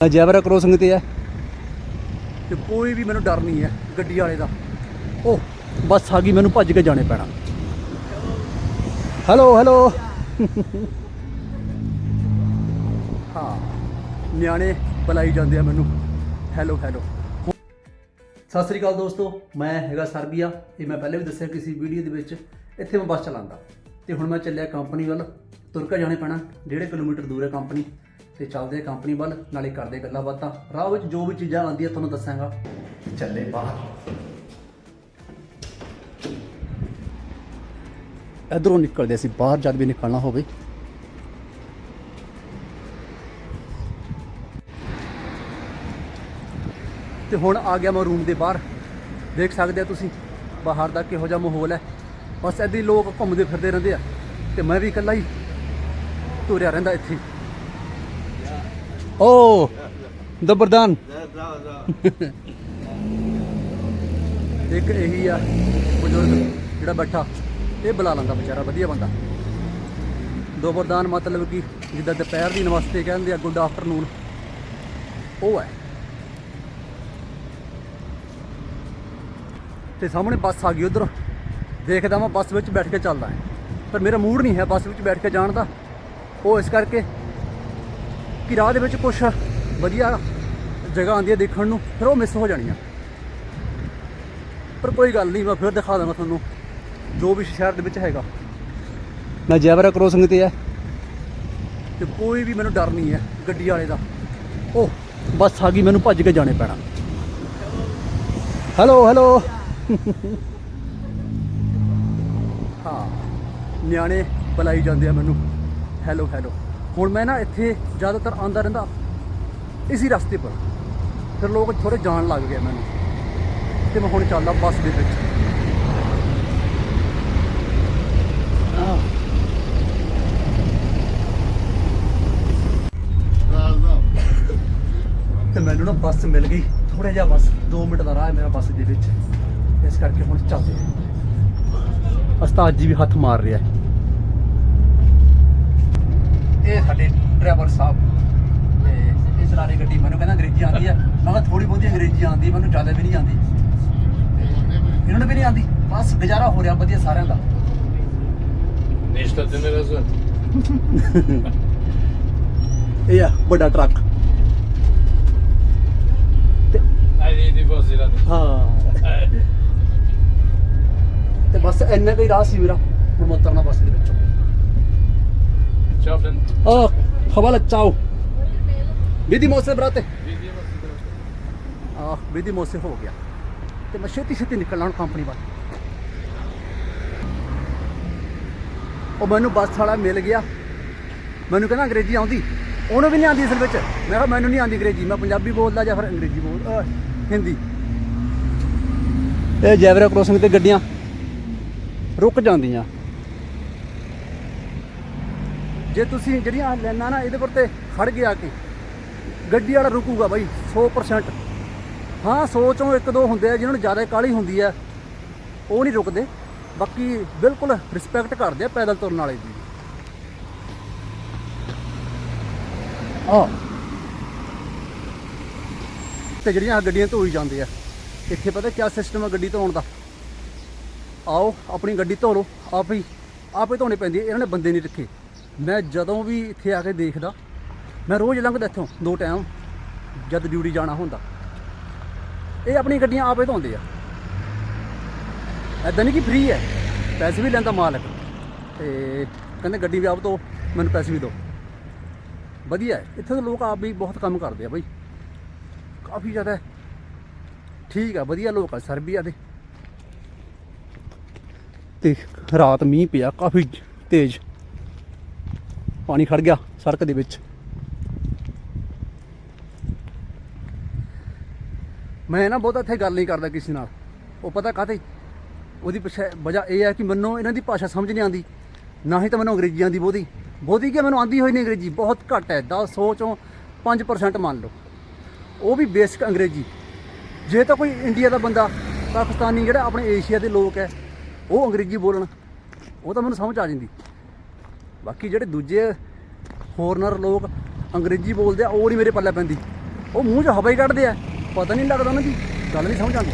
Zebra crossing ਤੇ ਹੈ ਤੇ ਕੋਈ ਵੀ ਮੈਨੂੰ ਡਰ ਨਹੀਂ ਹੈ ਗੱਡੀ ਵਾਲੇ ਦਾ। ਉਹ ਬੱਸ ਆ ਗਈ, ਮੈਨੂੰ ਭੱਜ ਕੇ ਜਾਣੇ ਪੈਣਾ। ਹੈਲੋ ਹੈਲੋ ਹਾਂ, ਨਿਆਣੇ ਬੁਲਾਈ ਜਾਂਦੇ ਆ ਮੈਨੂੰ। ਹੈਲੋ ਹੈਲੋ ਸਤਿ ਸ੍ਰੀ ਅਕਾਲ ਦੋਸਤੋ, ਮੈਂ ਹੈਗਾ ਸਰਬੀਆ। ਇਹ ਮੈਂ ਪਹਿਲੇ ਵੀ ਦੱਸਿਆ ਕਿਸੇ ਵੀਡੀਓ ਦੇ ਵਿੱਚ, ਇੱਥੇ ਮੈਂ ਬੱਸ ਚਲਾਉਂਦਾ। ਤੇ ਹੁਣ ਮੈਂ ਚੱਲਿਆ ਕੰਪਨੀ ਵੱਲ, ਤੁਰ ਕੇ ਜਾਣੇ ਪੈਣਾ। 1.5 ਕਿਲੋਮੀਟਰ ਦੂਰ ਹੈ ਕੰਪਨੀ। ਤੇ ਚੱਲਦੇ ਕੰਪਨੀ ਵੱਲ, ਨਾਲੇ ਕਰਦੇ ਗੱਲਾਂ ਬਾਤਾਂ। ਰਾਹ ਵਿੱਚ ਜੋ ਵੀ ਚੀਜ਼ਾਂ ਆਉਂਦੀਆਂ, ਤੁਹਾਨੂੰ ਦੱਸਾਂਗਾ। ਚੱਲੇ ਬਾਹਰ। ਇਧਰੋਂ ਨਿਕਲਦੇ ਸੀ ਬਾਹਰ, ਜਦ ਵੀ ਨਿਕਲਣਾ ਹੋਵੇ। ਤੇ ਹੁਣ ਆ ਗਿਆ ਮੈਂ ਰੂਮ ਦੇ ਬਾਹਰ। ਦੇਖ ਸਕਦੇ ਆ ਤੁਸੀਂ, ਬਾਹਰ ਦਾ ਕਿਹੋ ਜਿਹਾ ਮਾਹੌਲ ਹੈ। ਬਸ ਏਦਾਂ ਹੀ ਲੋਕ ਘੁੰਮਦੇ ਫਿਰਦੇ ਰਹਿੰਦੇ ਆ। ਤੇ ਮੈਂ ਵੀ ਇਕੱਲਾ ਹੀ ਤੁਰਿਆ ਰਹਿੰਦਾ ਇੱਥੇ। ਓ, ਦਬਰਦਾਨ। ਇੱਕ ਇਹੀ ਆ, ਬਜ਼ੁਰਗ ਜਿਹੜਾ ਬੈਠਾ, ਇਹ ਬੁਲਾ ਲੈਂਦਾ ਵਿਚਾਰਾ, ਵਧੀਆ ਬੰਦਾ। ਦੋਬਰਦਾਨ ਮਤਲਬ ਕਿ, ਜਿੱਦਾਂ ਦੁਪਹਿਰ ਦੀ ਨਮਸਤੇ ਕਹਿੰਦੇ ਆ, ਗੁੱਡ ਆਫਟਰਨੂਨ। ਉਹ ਹੈ। ਤੇ ਸਾਹਮਣੇ ਬੱਸ ਆ ਗਈ ਉਧਰ। ਦੇਖਦਾ ਮੈਂ ਬੱਸ ਵਿੱਚ ਬੈਠ ਕੇ ਚੱਲਦਾ ਪਰ ਮੇਰਾ ਮੂਡ ਨਹੀਂ ਹੈ ਬੱਸ ਵਿੱਚ ਬੈਠ ਕੇ ਜਾਣ ਦਾ। ਉਹ ਇਸ ਕਰਕੇ ਕਿ ਰਾਹ ਦੇ ਵਿੱਚ ਕੁਝ ਵਧੀਆ ਜਗ੍ਹਾ ਆਉਂਦੀ ਹੈ ਦੇਖਣ ਨੂੰ ਫਿਰ ਉਹ ਮਿਸ ਹੋ ਜਾਣੀਆਂ। ਪਰ ਕੋਈ ਗੱਲ ਨਹੀਂ ਮੈਂ ਫਿਰ ਦਿਖਾ ਦਾਂਗਾ ਤੁਹਾਨੂੰ ਜੋ ਵੀ ਸ਼ਹਿਰ ਦੇ ਵਿੱਚ ਹੈਗਾ। ਮੈਂ ਜੈਬਰਾ ਕ੍ਰੋਸਿੰਗ ਤੇ ਹੈ। ਤੇ ਕੋਈ ਵੀ ਮੈਨੂੰ ਡਰ ਨਹੀਂ ਹੈ ਗੱਡੀ ਵਾਲੇ ਦਾ। ਉਹ ਬੱਸ ਆ ਗਈ ਮੈਨੂੰ ਭੱਜ ਕੇ ਜਾਣੇ ਪੈਣਾ। ਹੈਲੋ ਹੈਲੋ ਹਾਂ ਨਿਆਣੇ ਬੁਲਾਈ ਜਾਂਦੇ ਆ ਮੈਨੂੰ। ਹੈਲੋ ਹੈਲੋ ਹੁਣ ਮੈਂ ਨਾ ਇੱਥੇ ਜ਼ਿਆਦਾਤਰ ਆਉਂਦਾ ਰਹਿੰਦਾ ਇਸੇ ਰਸਤੇ ਪਰ। ਫਿਰ ਲੋਕ ਥੋੜੇ ਜਾਣ ਲੱਗ ਗਏ ਮੈਨੂੰ। ਤੇ ਮੈਂ ਹੁਣ ਚੱਲਦਾ ਬੱਸ ਦੇ ਵਿੱਚ। ਆਹ, ਤੇ ਮੈਨੂੰ ਨਾ ਬੱਸ ਮਿਲ ਗਈ। ਥੋੜਾ ਜਿਹਾ ਬੱਸ 2 ਮਿੰਟ ਦਾ ਰਾਹ ਹੈ ਮੇਰਾ ਬੱਸ ਦੇ ਵਿੱਚ। ਇਸ ਕਰਕੇ ਹੁਣ ਚੱਲਦੇ ਹਾਂ। ਉਸਤਾਦ ਜੀ ਵੀ ਹੱਥ ਮਾਰ ਰਿਹਾ ਹੈ। ਇਹ ਸਾਡੇ ਡਰਾਈਵਰ ਸਾਹਿਬ। ਤੇ ਇਹ ਚਲਾ ਰਹੀ ਗੱਡੀ ਮੈਨੂੰ ਕਹਿੰਦਾ ਅੰਗਰੇਜ਼ੀ ਆਉਂਦੀ ਹੈ ਮੈਂ ਕਿਹਾ ਥੋੜੀ ਬਹੁਤੀ ਅੰਗਰੇਜ਼ੀ ਆਉਂਦੀ ਮੈਨੂੰ ਜ਼ਿਆਦਾ ਵੀ ਨਹੀਂ ਆਉਂਦੀ। ਇਹਨਾਂ ਨੂੰ ਵੀ ਨਹੀਂ ਆਉਂਦੀ। ਬਸ ਗੁਜ਼ਾਰਾ ਹੋ ਰਿਹਾ ਵਧੀਆ ਸਾਰਿਆਂ ਦਾ. ਇਹ ਆ ਵੱਡਾ ਟਰੱਕ। ਤੇ. ਹਾਂ। ਬਸ ਇੰਨਾ ਕੁ ਹੀ ਰਾਹ ਸੀ ਮੇਰਾ। ਹੁਣ ਮੈਂ ਉਤਰਨਾ ਬੱਸ ਦੇ ਵਿੱਚੋਂ। Dublin. O, chwabala, ciao. ਵਿਧੀ ਮੋਸੇ ਹੋ ਗਿਆ ਤੇ ਮੈਂ ਛੇਤੀ ਛੇਤੀ ਨਿਕਲਣਾ ਹੁਣ ਕੰਪਨੀ ਵੱਲ ਉਹ ਮੈਨੂੰ ਬੱਸ ਵਾਲਾ ਮਿਲ ਗਿਆ ਮੈਨੂੰ ਕਹਿੰਦਾ ਅੰਗਰੇਜ਼ੀ ਆਉਂਦੀ ਉਹਨੂੰ ਵੀ ਨਹੀਂ ਆਉਂਦੀ ਅਸਲ ਵਿੱਚ ਮੈਂ ਕਿਹਾ ਮੈਨੂੰ ਨਹੀਂ ਆਉਂਦੀ ਅੰਗਰੇਜ਼ੀ ਮੈਂ ਪੰਜਾਬੀ ਬੋਲਦਾ ਜਾਂ ਫਿਰ ਅੰਗਰੇਜ਼ੀ ਬੋਲ ਹਿੰਦੀ ਇਹ ਜੈਵਰਾ ਕ੍ਰੋਸਿੰਗ ਤੇ ਗੱਡੀਆਂ ਰੁਕ ਜਾਂਦੀਆਂ ਜੇ ਤੁਸੀਂ ਜਿਹੜੀਆਂ ਲਾਈਨਾਂ ਨਾ ਇਹਦੇ ਪਰ ਤੇ ਖੜ ਗਿਆ ਕੇ, ਗੱਡੀ ਵਾਲਾ ਰੁਕੂਗਾ ਬਾਈ 100% ਹਾਂ 100 ਚੋਂ ਇੱਕ ਦੋ ਹੁੰਦੇ ਆ ਜਿਨ੍ਹਾਂ ਨੂੰ ਜ਼ਿਆਦਾ ਕਾਹਲੀ ਹੁੰਦੀ ਹੈ ਉਹ ਨਹੀਂ ਰੁਕਦੇ। ਬਾਕੀ ਬਿਲਕੁਲ ਰਿਸਪੈਕਟ ਕਰਦੇ ਆ ਪੈਦਲ ਤੁਰਨ ਵਾਲੇ ਦੀ। ਆ ਤੇ ਜਿਹੜੀਆਂ ਆਹ ਗੱਡੀਆਂ ਧੋਈ ਜਾਂਦੇ ਆ, ਇੱਥੇ ਪਤਾ ਕੀ ਸਿਸਟਮ ਆ ਗੱਡੀ ਧੋਣ ਦਾ? ਆਓ, ਆਪਣੀ ਗੱਡੀ ਧੋ ਲਓ, ਆਪ ਹੀ, ਆਪੇ ਧੋਣੀ ਪੈਂਦੀ ਇਹਨਾਂ ਨੇ ਬੰਦੇ ਨਹੀਂ ਰੱਖੇ। ਮੈਂ ਜਦੋਂ ਵੀ ਇੱਥੇ ਆ ਕੇ ਦੇਖਦਾ, ਮੈਂ ਰੋਜ਼ ਲੰਘਦਾ ਇੱਥੋਂ, ਦੋ ਟਾਈਮ ਜਦ ਡਿਊਟੀ ਜਾਣਾ ਹੁੰਦਾ। ਇਹ ਆਪਣੀ ਗੱਡੀਆਂ ਆਪੇ ਧੋਂਦੇ ਆ। ਐਦਾਂ ਨਹੀਂ ਕਿ ਫ੍ਰੀ ਹੈ, ਪੈਸੇ ਵੀ ਲੈਂਦਾ ਮਾਲਕ। ਤੇ ਕਹਿੰਦੇ ਗੱਡੀ ਵੀ ਆਪ ਧੋ, ਮੈਨੂੰ ਪੈਸੇ ਵੀ ਦਿਓ। ਵਧੀਆ ਹੈ, ਇੱਥੇ ਦੇ ਲੋਕ ਆਪ ਵੀ ਬਹੁਤ ਕੰਮ ਕਰਦੇ ਆ ਬਾਈ। ਕਾਫੀ ਜ਼ਿਆਦਾ ਠੀਕ ਆ, ਵਧੀਆ ਲੋਕ ਆ ਸਰਬੀਆ ਦੇ। ਤੇ ਰਾਤ ਮੀਂਹ ਪਿਆ, ਕਾਫੀ ਤੇਜ਼। ਪਾਣੀ ਖੜ ਗਿਆ ਸੜਕ ਦੇ ਵਿੱਚ। ਮੈਂ ਨਾ ਬਹੁਤਾ ਇੱਥੇ ਗੱਲ ਨਹੀਂ ਕਰਦਾ ਕਿਸੇ ਨਾਲ। ਉਹ ਪਤਾ ਕਾਹਤੇ? ਉਹਦੀ ਪਿੱਛੇ ਵਜ੍ਹਾ ਇਹ ਹੈ ਕਿ ਮੈਨੂੰ ਇਹਨਾਂ ਦੀ ਭਾਸ਼ਾ ਸਮਝ ਨਹੀਂ ਆਉਂਦੀ। ਨਾ ਹੀ ਤਾਂ ਮੈਨੂੰ ਅੰਗਰੇਜ਼ੀ ਆਉਂਦੀ ਬਹੁਤੀ। ਬਹੁਤੀ ਕਿ ਮੈਨੂੰ ਆਉਂਦੀ ਹੋਈ ਨਹੀਂ ਅੰਗਰੇਜ਼ੀ, ਬਹੁਤ ਘੱਟ ਹੈ। 10 100 ਚੋਂ 5% ਮੰਨ ਲਓ। ਉਹ ਵੀ ਬੇਸਿਕ ਅੰਗਰੇਜ਼ੀ। ਜੇ ਤਾਂ ਕੋਈ ਇੰਡੀਆ ਦਾ ਬੰਦਾ, ਪਾਕਿਸਤਾਨੀ ਜਿਹੜਾ ਆਪਣੇ ਏਸ਼ੀਆ ਦੇ ਲੋਕ ਹੈ, ਉਹ ਅੰਗਰੇਜ਼ੀ ਬੋਲਣ, ਉਹ ਤਾਂ ਮੈਨੂੰ ਸਮਝ ਆ ਜਾਂਦੀ। ਬਾਕੀ ਜਿਹੜੇ ਦੂਜੇ ਫੋਰਨਰ ਲੋਕ ਅੰਗਰੇਜ਼ੀ ਬੋਲਦੇ ਆ, ਉਹ ਨਹੀਂ ਮੇਰੇ ਪੱਲੇ ਪੈਂਦੀ। ਉਹ ਮੂੰਹ 'ਚ ਹਵਾ ਹੀ ਕੱਢਦੇ ਆ। ਪਤਾ ਨਹੀਂ ਲੱਗਦਾ ਉਹਨਾਂ ਦੀ, ਗੱਲ ਨਹੀਂ ਸਮਝ ਆਉਂਦੀ।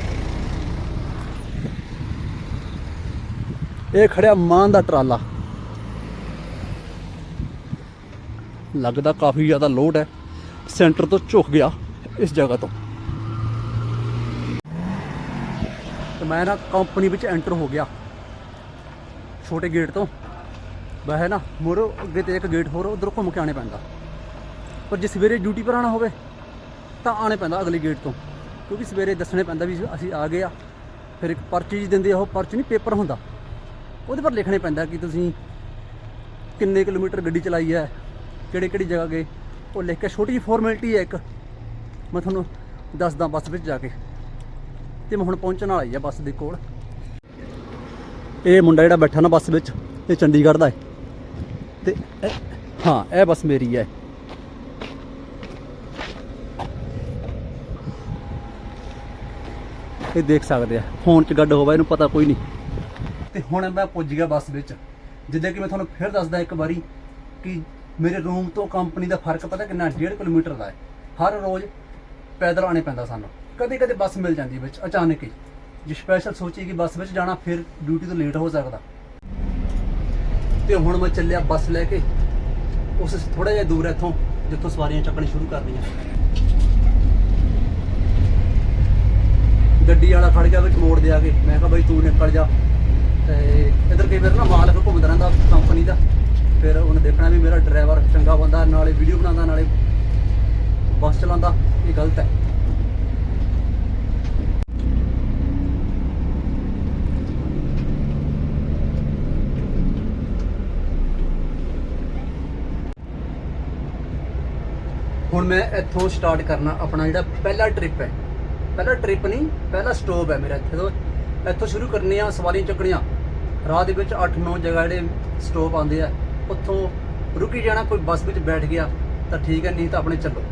ਇਹ ਖੜਿਆ ਮਾਨ ਦਾ ਟਰਾਲਾ। ਲੱਗਦਾ ਕਾਫੀ ਜ਼ਿਆਦਾ ਲੋਡ ਹੈ। ਸੈਂਟਰ ਤੋਂ ਝੁਕ ਗਿਆ ਇਸ ਜਗ੍ਹਾ ਤੋਂ। ਤੇ ਮੈਂ ਨਾ ਕੰਪਨੀ ਵਿੱਚ ਐਂਟਰ ਹੋ ਗਿਆ। ਛੋਟੇ ਗੇਟ ਤੋਂ। ਵੈਸੇ ਨਾ, ਮੋਰੋ ਅੱਗੇ ਤੇ ਇੱਕ ਗੇਟ ਹੋਰ ਉਧਰ ਘੁੰਮ ਕੇ ਆਣੇ ਪੈਂਦਾ। ਪਰ ਜੇ ਸਵੇਰੇ ਡਿਊਟੀ ਪਰ ਆਣਾ ਹੋਵੇ, ਤਾਂ ਆਣੇ ਪੈਂਦਾ ਅਗਲੇ ਗੇਟ ਤੋਂ। ਕਿਉਂਕਿ ਸਵੇਰੇ ਦੱਸਣੇ ਪੈਂਦਾ ਵੀ ਅਸੀਂ ਆ ਗਏ ਆ। ਫਿਰ ਇੱਕ ਪਰਚੀ ਜਿਹੀ ਦਿੰਦੇ ਆ, ਉਹ ਪਰਚੀ ਨਹੀਂ ਪੇਪਰ ਹੁੰਦਾ। ਉਹਦੇ ਪਰ ਲਿਖਣੇ ਪੈਂਦਾ ਕਿ ਤੁਸੀਂ ਕਿੰਨੇ ਕਿਲੋਮੀਟਰ ਗੱਡੀ ਚਲਾਈ ਹੈ, ਕਿਹੜੀ ਕਿਹੜੀ ਜਗ੍ਹਾ ਗਏ। ਉਹ ਲਿਖ ਕੇ ਛੋਟੀ ਜਿਹੀ ਫਾਰਮੈਲਿਟੀ ਹੈ ਇੱਕ। ਮੈਂ ਤੁਹਾਨੂੰ ਦੱਸਦਾ ਬੱਸ ਵਿੱਚ ਜਾ ਕੇ। ਤੇ ਮੈਂ ਹੁਣ ਪਹੁੰਚਣ ਵਾਲਾ ਹੀ ਆ ਬੱਸ ਦੇ ਕੋਲ। ਇਹ ਮੁੰਡਾ ਜਿਹੜਾ ਬੈਠਾ ਨਾ ਬੱਸ ਵਿੱਚ, ਇਹ ਚੰਡੀਗੜ੍ਹ ਦਾ ਹੈ। ਤੇ ਹਾਂ, ਇਹ ਬੱਸ ਮੇਰੀ ਹੈ। ਇਹ ਦੇਖ ਸਕਦੇ ਆ। ਫੋਨ 'ਚ ਗੱਡ ਹੋਵਾ, ਇਹਨੂੰ ਪਤਾ ਕੋਈ ਨਹੀਂ। ਤੇ ਹੁਣ ਮੈਂ ਪੁੱਜ ਗਿਆ ਬੱਸ ਵਿੱਚ। ਜਿੱਦਾਂ ਕਿ ਮੈਂ ਤੁਹਾਨੂੰ ਫਿਰ ਦੱਸਦਾ ਇੱਕ ਵਾਰੀ ਕਿ ਮੇਰੇ ਰੂਮ ਤੋਂ ਕੰਪਨੀ ਦਾ ਫ਼ਰਕ ਪਤਾ ਕਿੰਨਾ? 1.5 ਕਿਲੋਮੀਟਰ ਦਾ ਹੈ। ਹਰ ਰੋਜ਼ ਪੈਦਲ ਆਣੇ ਪੈਂਦਾ ਸਾਨੂੰ। ਕਦੇ ਕਦੇ ਬੱਸ ਮਿਲ ਜਾਂਦੀ ਵਿੱਚ, ਅਚਾਨਕ ਹੀ। ਜੇ ਸਪੈਸ਼ਲ ਸੋਚੀ ਕਿ ਬੱਸ ਵਿੱਚ ਜਾਣਾ, ਫਿਰ ਡਿਊਟੀ ਤੋਂ ਲੇਟ ਹੋ ਸਕਦਾ। ਤੇ ਹੁਣ ਮੈਂ ਚੱਲਿਆ ਬੱਸ ਲੈ ਕੇ। ਉਸ ਥੋੜਾ ਜਿਹਾ ਦੂਰ ਇੱਥੋਂ, ਜਿੱਥੋਂ ਸਵਾਰੀਆਂ ਚੱਕਣੀ ਸ਼ੁਰੂ ਕਰਨੀਆਂ। ਗੱਡੀ ਵਾਲਾ ਖੜ ਗਿਆ ਵਿੱਚ ਮੋੜ ਦੇ ਆ ਕੇ। ਮੈਂ ਕਿਹਾ, ਬਈ ਤੂੰ ਨਿਕਲ ਜਾ। ਤੇ ਇਧਰ ਕਈ ਵਾਰ ਨਾ ਮਾਲਕ ਘੁੰਮਦਾ ਰਹਿੰਦਾ ਕੰਪਨੀ ਦਾ। ਫਿਰ ਉਹਨੇ ਦੇਖਣਾ ਵੀ ਮੇਰਾ ਡਰਾਈਵਰ ਚੰਗਾ ਬੰਦਾ, ਨਾਲੇ ਵੀਡੀਓ ਬਣਾਉਂਦਾ, ਨਾਲੇ ਬੱਸ ਚਲਾਉਂਦਾ। ਇਹ ਗਲਤ ਹੈ। ਹੁਣ ਮੈਂ ਇੱਥੋਂ ਸਟਾਰਟ ਕਰਨਾ ਆਪਣਾ ਜਿਹੜਾ ਪਹਿਲਾ ਟ੍ਰਿਪ ਹੈ। ਪਹਿਲਾ ਟ੍ਰਿਪ ਨਹੀਂ, ਪਹਿਲਾ ਸਟਾਪ ਹੈ ਮੇਰਾ ਇੱਥੇ ਤੋਂ। ਇੱਥੋਂ ਸ਼ੁਰੂ ਕਰਨੀ ਆ ਸਵਾਰੀਆਂ ਚੱਕਣੀਆਂ। ਰਾਹ ਦੇ ਵਿੱਚ 8-9 ਜਗ੍ਹਾ ਜਿਹੜੇ ਸਟਾਪ ਆਉਂਦੇ ਆ। ਉੱਥੋਂ ਰੁਕੀ ਜਾਣਾ, ਕੋਈ ਬੱਸ ਵਿੱਚ ਬੈਠ ਗਿਆ, ਤਾਂ ਠੀਕ ਹੈ, ਨਹੀਂ ਤਾਂ ਆਪਣੇ ਚੱਲੋ।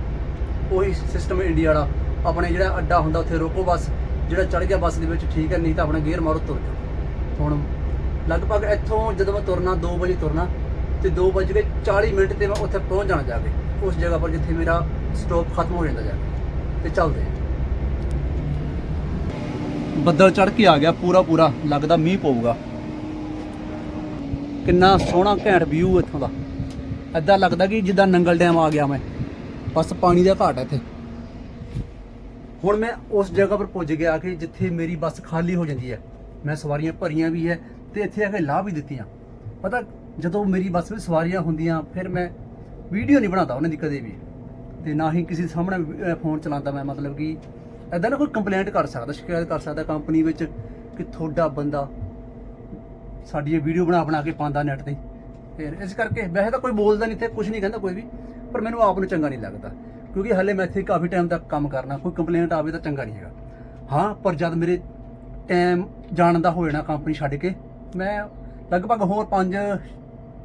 ਉਹੀ ਸਿਸਟਮ ਇੰਡੀਆ ਵਾਲਾ, ਆਪਣੇ ਜਿਹੜਾ ਅੱਡਾ ਹੁੰਦਾ ਉੱਥੇ ਰੋਕੋ ਬੱਸ, ਜਿਹੜਾ ਚੜ ਗਿਆ ਬੱਸ ਦੇ ਵਿੱਚ, ਠੀਕ ਹੈ, ਨਹੀਂ ਤਾਂ ਆਪਣਾ ਗੇਅਰ ਮਾਰੋ, ਤੁਰ ਜਾਓ। ਹੁਣ ਲਗਭਗ ਇੱਥੋਂ ਜਦੋਂ ਮੈਂ ਤੁਰਨਾ 2 ਵਜੇ ਤੁਰਨਾ, ਤੇ 2 ਵਜੇ ਕੇ 40 ਮਿੰਟ ਤੇ ਮੈਂ ਉੱਥੇ ਪਹੁੰਚ ਜਾਣਾ ਜਾ ਕੇ। ਉਸ ਜਗ੍ਹਾ ਪਰ ਜਿੱਥੇ ਮੇਰਾ ਸਟਾਪ ਖਤਮ ਹੋ ਜਾਂਦਾ ਜਾ ਤੇ ਚੱਲਦੇ ਹਾਂ ਬੱਦਲ ਚੜ ਕੇ ਆ ਗਿਆ ਪੂਰਾ ਪੂਰਾ, ਲੱਗਦਾ ਮੀਂਹ ਪਊਗਾ। ਕਿੰਨਾ ਸੋਹਣਾ ਘੈਂਟ ਵਿਊ ਇੱਥੋਂ ਦਾ। ਐਦਾਂ ਲੱਗਦਾ ਕਿ ਜਿੱਦਾਂ ਨੰਗਲ ਡੈਮ ਆ ਗਿਆ ਮੈਂ। ਬਸ ਪਾਣੀ ਦਾ ਘਾਟ ਹੈ ਇੱਥੇ। ਹੁਣ ਮੈਂ ਉਸ ਜਗ੍ਹਾ ਪਰ ਪੁੱਜ ਗਿਆ ਕਿ ਜਿੱਥੇ ਮੇਰੀ ਬੱਸ ਖਾਲੀ ਹੋ ਜਾਂਦੀ ਹੈ। ਮੈਂ ਸਵਾਰੀਆਂ ਭਰੀਆਂ ਵੀ ਹੈ ਤੇ ਇੱਥੇ ਆ ਕੇ ਲਾਹ ਵੀ ਦਿੱਤੀਆਂ। ਪਤਾ, ਜਦੋਂ ਮੇਰੀ ਬੱਸ ਵਿੱਚ ਸਵਾਰੀਆਂ ਹੁੰਦੀਆਂ, ਫਿਰ ਮੈਂ ਵੀਡੀਓ ਨਹੀਂ ਬਣਾਉਂਦਾ ਉਹਨਾਂ ਦੀ ਕਦੇ ਵੀ। ਤੇ ਨਾ ਹੀ ਕਿਸੇ ਦੇ ਸਾਹਮਣੇ ਫੋਨ ਚਲਾਉਂਦਾ ਮੈਂ, ਮਤਲਬ ਕਿ ਐਦਾਂ ਨਾ ਕੋਈ ਕੰਪਲੇਂਟ ਕਰ ਸਕਦਾ, ਸ਼ਿਕਾਇਤ ਕਰ ਸਕਦਾ ਕੰਪਨੀ ਵਿੱਚ ਕਿ ਤੁਹਾਡਾ ਬੰਦਾ ਸਾਡੀ ਇਹ ਵੀਡੀਓ ਬਣਾ ਬਣਾ ਕੇ ਪਾਉਂਦਾ ਨੈਟ ਤੇ। ਫਿਰ ਇਸ ਕਰਕੇ ਵੈਸੇ ਤਾਂ ਕੋਈ ਬੋਲਦਾ ਨਹੀਂ, ਇੱਥੇ ਕੁਝ ਨਹੀਂ ਕਹਿੰਦਾ ਕੋਈ ਵੀ, ਪਰ ਮੈਨੂੰ ਆਪ ਨੂੰ ਚੰਗਾ ਨਹੀਂ ਲੱਗਦਾ। ਕਿਉਂਕਿ ਹਲੇ ਮੈਂ ਇੱਥੇ ਕਾਫੀ ਟਾਈਮ ਤੱਕ ਕੰਮ ਕਰਨਾ, ਕੋਈ ਕੰਪਲੇਂਟ ਆਵੇ ਤਾਂ ਚੰਗਾ ਨਹੀਂ ਹੈਗਾ। ਹਾਂ, ਪਰ ਜਦ ਮੇਰੇ ਟਾਈਮ ਜਾਣ ਦਾ ਹੋ ਜਾਣਾ ਕੰਪਨੀ ਛੱਡ ਕੇ, ਮੈਂ ਲਗਭਗ ਹੋਰ 5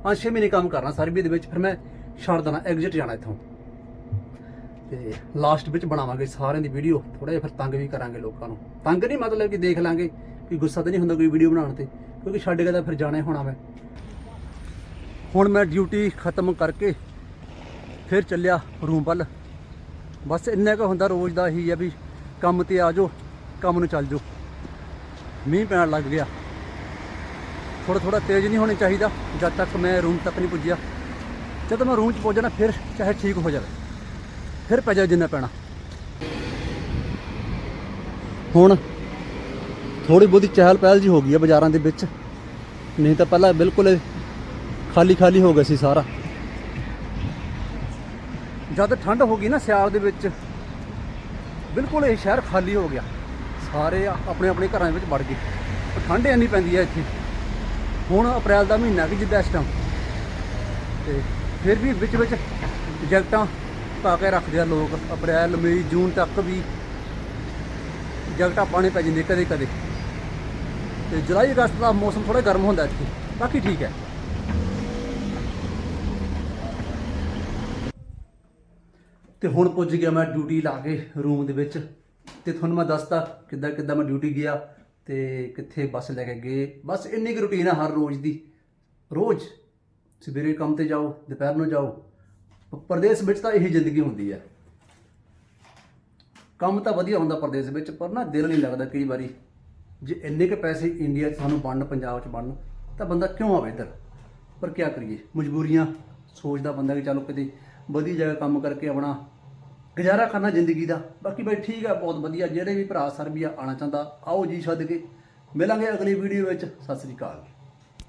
5-6 ਮਹੀਨੇ ਕੰਮ ਕਰਨਾ ਸਰਬੀ ਦੇ ਵਿੱਚ, ਫਿਰ ਮੈਂ ਛੱਡ ਦੇਣਾ ਐਗਜ਼ਿਟ ਜਾਣਾ ਇੱਥੋਂ। ਤੇ ਲਾਸਟ ਵਿੱਚ ਬਣਾਵਾਂਗੇ ਸਾਰਿਆਂ ਦੀ ਵੀਡੀਓ ਥੋੜਾ ਜਿਹਾ ਫਿਰ ਤੰਗ ਵੀ ਕਰਾਂਗੇ ਲੋਕਾਂ ਨੂੰ। ਤੰਗ ਨਹੀਂ ਮਤਲਬ ਕਿ ਦੇਖ ਲਾਂਗੇ ਕਿ ਗੁੱਸਾ ਤਾਂ ਨਹੀਂ ਹੁੰਦਾ ਕੋਈ ਵੀਡੀਓ ਬਣਾਉਣ ਤੇ, ਕਿਉਂਕਿ ਛੱਡ ਕੇ ਤਾਂ ਫਿਰ ਜਾਣਾ ਹੀ ਹੋਣਾ ਮੈਂ ਹੁਣ ਮੈਂ ਡਿਊਟੀ ਖਤਮ ਕਰਕੇ ਫਿਰ ਚੱਲਿਆ ਰੂਮ ਵੱਲ। ਬਸ ਇੰਨਾ ਕੁ ਹੁੰਦਾ ਰੋਜ਼ ਦਾ ਹੀ ਹੈ ਵੀ ਕੰਮ ਤੇ ਆ ਜਾਓ, ਕੰਮ ਨੂੰ ਚੱਲ ਜਾਓ। ਮੀਂਹ ਪੈਣ ਲੱਗ ਗਿਆ। ਥੋੜਾ ਥੋੜਾ ਤੇਜ਼ ਨਹੀਂ ਹੋਣਾ ਚਾਹੀਦਾ, ਜਦ ਤੱਕ ਮੈਂ ਰੂਮ ਤੱਕ ਨਹੀਂ ਪੁੱਜਿਆ। ਜਦੋਂ ਮੈਂ ਰੂਮ 'ਚ ਪਹੁੰਚਣਾ ਫਿਰ ਚਾਹੇ ਠੀਕ ਹੋ ਜਾਵੇ। ਫਿਰ ਪੈ ਜਾਵੇ ਜਿੰਨਾ ਪੈਣਾ। ਹੁਣ ਥੋੜੀ ਬਹੁਤੀ ਚਹਿਲ ਪਹਿਲ ਜੀ ਹੋ ਗਈ ਹੈ ਬਾਜ਼ਾਰਾਂ ਦੇ ਵਿੱਚ। ਨਹੀਂ ਤਾਂ ਪਹਿਲਾਂ ਬਿਲਕੁਲ ਖਾਲੀ ਖਾਲੀ ਹੋ ਗਿਆ ਸੀ ਸਾਰਾ। ਜਦ ਠੰਡ ਹੋ ਗਈ ਨਾ ਸਿਆਲ ਦੇ ਵਿੱਚ, ਬਿਲਕੁਲ ਇਹ ਸ਼ਹਿਰ ਖਾਲੀ ਹੋ ਗਿਆ। ਸਾਰੇ ਆਪਣੇ ਆਪਣੇ ਘਰਾਂ ਵਿੱਚ ਵੜ ਗਏ। ਠੰਡ ਇੰਨੀ ਪੈਂਦੀ ਹੈ ਇੱਥੇ। ਹੁਣ ਅਪ੍ਰੈਲ ਦਾ ਮਹੀਨਾ ਕਿ ਜਿੱਦਾਂ ਇਸ ਟਾਈਮ ਤੇ ਫਿਰ ਵੀ ਵਿੱਚ ਵਿੱਚ ਜੈਕਟਾਂ ਪਾ ਕੇ ਰੱਖਦੇ ਆ ਲੋਕ, ਅਪ੍ਰੈਲ, ਮਈ, ਜੂਨ ਤੱਕ ਵੀ। ਜੈਕਟਾਂ ਪਾਣੇ ਪੈ ਜਾਂਦੇ ਕਦੇ ਕਦੇ। ਤੇ ਜੁਲਾਈ, ਅਗਸਤ ਦਾ ਮੌਸਮ ਥੋੜਾ ਗਰਮ ਹੁੰਦਾ ਇੱਥੇ। ਬਾਕੀ ਠੀਕ ਹੈ। ਤੇ ਹੁਣ ਪੁੱਜ ਗਿਆ ਮੈਂ ਡਿਊਟੀ ਲਾ ਕੇ ਰੂਮ ਦੇ ਵਿੱਚ। ਤੇ ਤੁਹਾਨੂੰ ਮੈਂ ਦੱਸਤਾ ਕਿੱਦਾਂ ਕਿੱਦਾਂ ਮੈਂ ਡਿਊਟੀ ਗਿਆ ਤੇ ਕਿੱਥੇ ਬੱਸ ਲੈ ਕੇ ਗਏ। ਬਸ ਇੰਨੀ ਕੁ ਰੁਟੀਨ ਹੈ ਹਰ ਰੋਜ਼ ਦੀ। ਰੋਜ਼ ਸਵੇਰੇ ਕੰਮ ਤੇ ਜਾਓ, ਦੁਪਹਿਰ ਨੂੰ ਜਾਓ। ਪ- ਪਰਦੇਸ ਵਿੱਚ ਤਾਂ ਇਹੀ ਜ਼ਿੰਦਗੀ ਹੁੰਦੀ ਹੈ ਕੰਮ ਤਾਂ ਵਧੀਆ ਹੁੰਦਾ ਪ੍ਰਦੇਸ਼ ਵਿੱਚ, ਪਰ ਨਾ ਦਿਲ ਨਹੀਂ ਲੱਗਦਾ ਕਈ ਵਾਰੀ। ਜੇ ਇੰਨੇ ਕੁ ਪੈਸੇ ਇੰਡੀਆ 'ਚ ਸਾਨੂੰ ਬਣਨ, ਪੰਜਾਬ 'ਚ ਬਣਨ, ਤਾਂ ਬੰਦਾ ਕਿਉਂ ਆਵੇ ਇੱਧਰ? ਪਰ ਕੀ ਕਰੀਏ? ਮਜਬੂਰੀਆਂ ਸੋਚਦਾ ਬੰਦਾ ਕਿ ਚਲੋ ਕਿਤੇ ਵਧੀਆ ਜਗ੍ਹਾ ਕੰਮ ਕਰਕੇ ਆਪਣਾ ਗੁਜ਼ਾਰਾ ਕਰਨਾ ਜ਼ਿੰਦਗੀ ਦਾ। ਬਾਕੀ ਬਈ ਠੀਕ ਆ, ਬਹੁਤ ਵਧੀਆ। ਜਿਹੜੇ ਵੀ ਭਰਾ ਸਰਬੀਆ ਆਣਾ ਚਾਹੁੰਦਾ, ਆਓ ਜੀ ਛੱਡ ਕੇ। ਮਿਲਾਂਗੇ ਅਗਲੀ ਵੀਡੀਓ ਵਿੱਚ। ਸਤਿ ਸ੍ਰੀ ਅਕਾਲ।